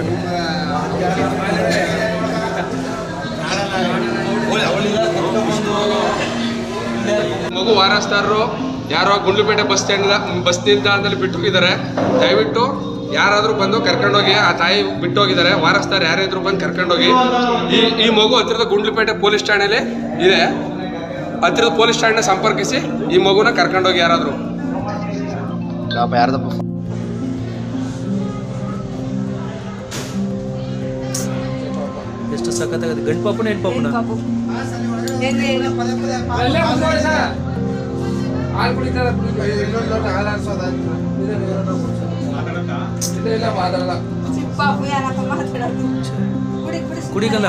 ಹೇಳು ಮಗು ವಾರಸ್ತಾರರು ಯಾರೋ ಗುಂಡ್ಲುಪೇಟೆ ಬಸ್ ಸ್ಟ್ಯಾಂಡ್ ಬಸ್ ನಿಲ್ದಾಣದಲ್ಲಿ ಬಿಟ್ಟು ಹೋಗಿದ್ದಾರೆ ದಯವಿಟ್ಟು ಯಾರಾದರೂ ಬಂದು ಕರ್ಕೊಂಡೋಗಿ ಆ ತಾಯಿ ಬಿಟ್ಟು ಹೋಗಿದ್ದಾರೆ ವಾರಸ್ತಾರ ಯಾರಾದ್ರೂ ಬಂದು ಕರ್ಕೊಂಡೋಗಿ. ಈ ಈ ಮಗು ಹತ್ತಿರದ ಗುಂಡ್ಲುಪೇಟೆ ಪೊಲೀಸ್ ಠಾಣೆಯಲ್ಲಿ ಇದೆ. ಹತ್ತಿರದ ಪೊಲೀಸ್ ಠಾಣೆ ಸಂಪರ್ಕಿಸಿ ಈ ಮಗುನ ಕರ್ಕೊಂಡೋಗಿ ಯಾರಾದರೂ. ಎಷ್ಟು ಸಖತ್ತಾಗತ್ತೆ ಗಂಡು ಪಾಪನ ಹೆಣ್ಣು ಪಾಪನ? ಕುಡಿಗಲ್ಲ.